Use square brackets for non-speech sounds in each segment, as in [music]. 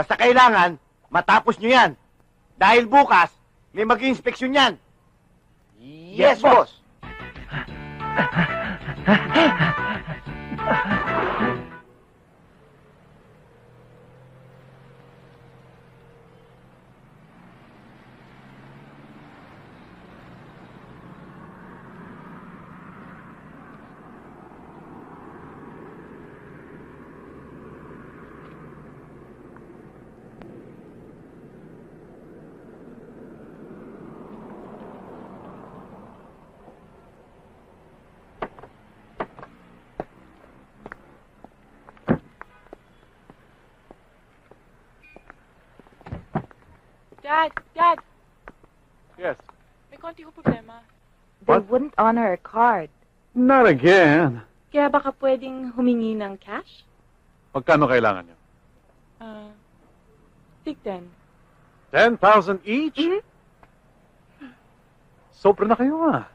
Basta kailangan, matapos nyo yan. Dahil bukas, may mag-inspeksyon yan. Yes, boss. [laughs] Dad, Dad, Yes. may konti ko problema. They What? wouldn't honor a card. Not again. Kaya baka pwedeng humingi ng cash? Magkano kailangan nyo? Ah, tig 10. 10,000 each? Mhm. Sobra na kayo ah.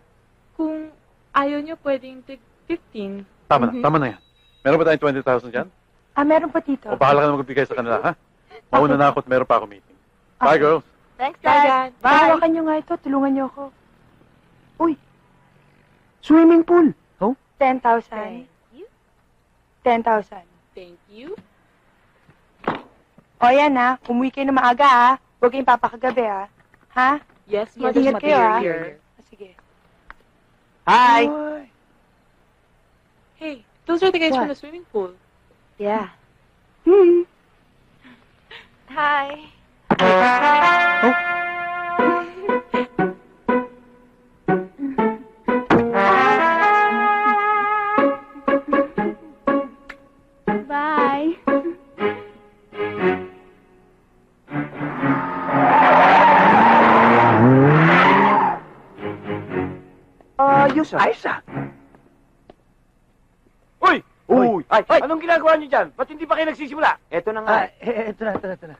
Kung ayaw nyo, pwedeng tig 15. Tama na, Mhm. tama na yan. Meron ba tayong 20,000 dyan? Ah, meron pa dito. O bahala ka na magbigay sa kanila, ha? Mauna na ako at meron pa ako meeting. Bye, Okay. girls. Thanks, Bye, Dad. Bye. Hawakan nyo nga ito, tulungan nyo ako. Uy! Swimming pool! Oh? 10,000. 10,000. Thank you. O yan ha, umuwi kayo na maaga ha. Huwag kayong papakagabi ha. Ha? Yes, Mother ingat kayo, ah. Superior. Ah, Sige. Hi! Hey, those are the guys from What? the swimming pool. Yeah. Hmm. Hi. Bye. Ayos ah. Ayos ah. Uy! Uy! Ay, anong ginagawa nyo dyan? Ba't hindi pa kayo nagsisimula? Eto na nga. eh, ito na, ito na, ito na.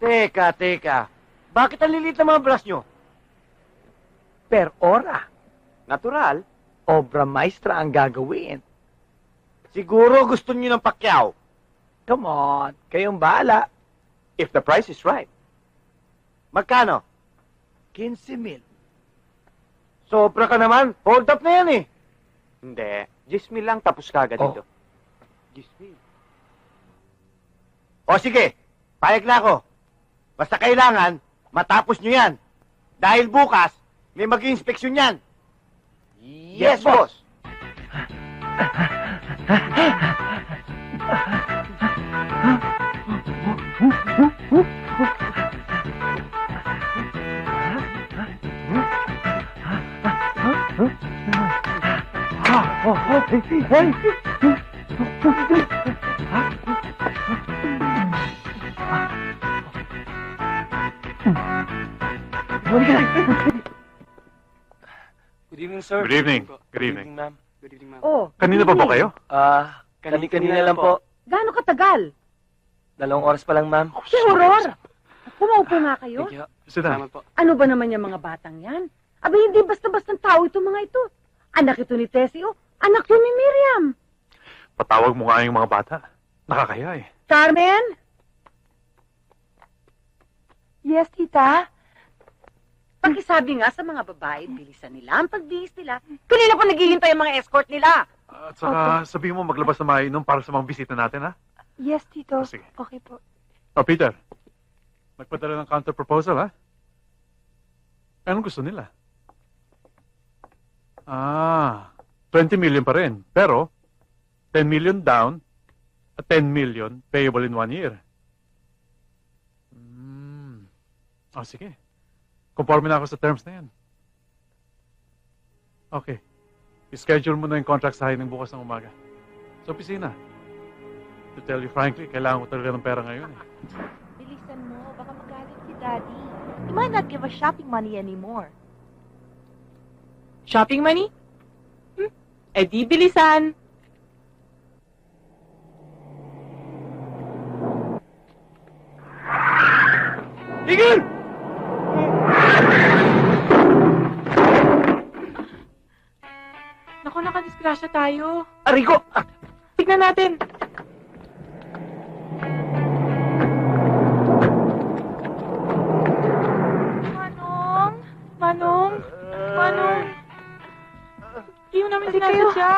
Teka, teka. Bakit ang lilit ng mga brush nyo? Per ora, Natural. Obra maestra ang gagawin. Siguro gusto nyo ng pakyaw. Come on, kayong bahala. If the price is right. Magkano? 15 mil. Sobra ka naman. Hold up na yan eh. Hindi. 10 mil lang tapos kagad Oh. ito. 10 mil. O sige. Payag na ako. Basta kailangan, matapos nyo yan. Dahil bukas, may mag-inspeksyon yan. Yes, boss. Good evening, sir. Good evening. Good evening. ma'am. Good evening, ma'am. Oh, Kanina pa ba kayo? Ah, kani-kanina lang po. gaano katagal? Dalawang oras pa lang, ma'am. Si Aurora! Pumaupo nga kayo. Thank you. Sit down. Salamat po. Ano ba naman yung mga batang yan? Aba, hindi basta-bastang tao itong mga ito. Anak ito ni Tessie, oh. Anak yun ni Miriam. Patawag mo nga yung mga bata. Nakakaya eh. Carmen? Yes, tita? Pakisabi nga sa mga babae, bilisan nila ang pagbihis nila. Kanina pa naghihintay ang mga escort nila. At saka sabihin mo maglabas na mainom para sa mga bisita natin, ha? Yes, tito. Oh, sige. Okay po. Oh, Peter. Nagpadala ng counter proposal, ha? Anong gusto nila? Ah, 20 million pa rin. Pero, 10 million down at 10 million payable in one year. Hmm. Oh, sige. Conforme na ako sa terms na yan. Okay. I-schedule mo na yung contract sa ng bukas ng umaga. Sa opisina. To tell you frankly, kailangan ko talaga ng pera ngayon eh. Bilisan mo, baka magalit si Daddy. He might not give us shopping money anymore. Shopping money? Hmm? Eh di bilisan. Tigil! Nakadisgrasya tayo. Arigo! Ah, tignan natin. Manong? Manong? Manong? Hindi mo namin sinasadya.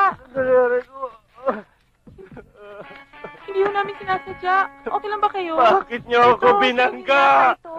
Hindi mo namin sinasadya. Okay lang ba kayo? Bakit niyo ako binangga? Ito.